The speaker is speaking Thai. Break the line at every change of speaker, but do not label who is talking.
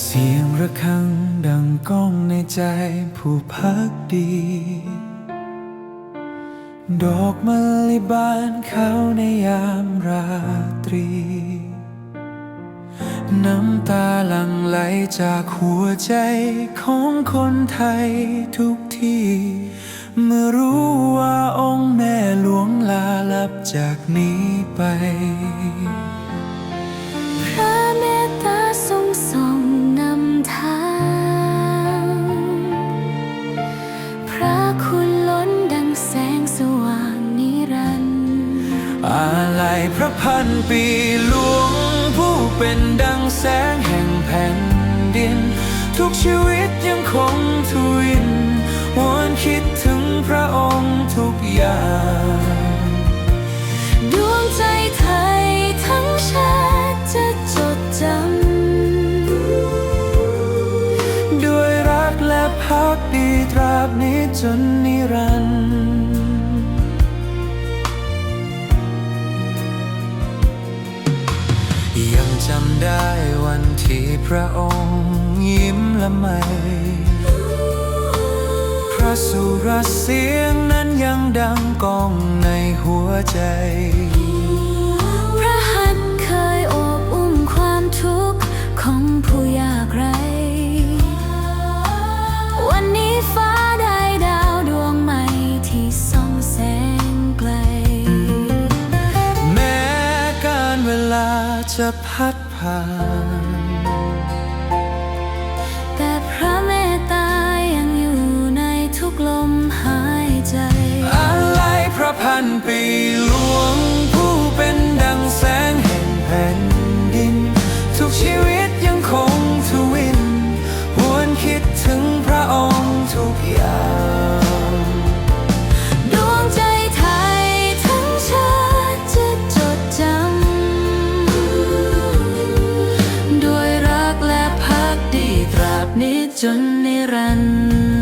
เสียงระฆังดังก้องในใจผู้พักดี ดอกมะลิบานเขาในยามราตรี น้ำตาหลั่งไหลจากหัวใจของคนไทยทุกที่ เมื่อรู้ว่าองค์แม่หลวงลาลับจากนี้ไป
พระพัน
ปีหลวง ผู้เป็นดังแสงแห่งแผ่นดิน ทุกชีวิตยังคงทวินวนคิดถึงพระองค์ทุกอย่าง
ดวงใจไทยทั้งชาติจะจดจำ
ด้วยรักและพักดีตราบนี้จนนิรันดร์ จำได้วันที่พระองค์ยิ้มละไม พระสุรเสียงนั้นยังดังก้องในหัวใจ จะพัดผ่าน ดีตรา
บนี้จน
นิรันดร์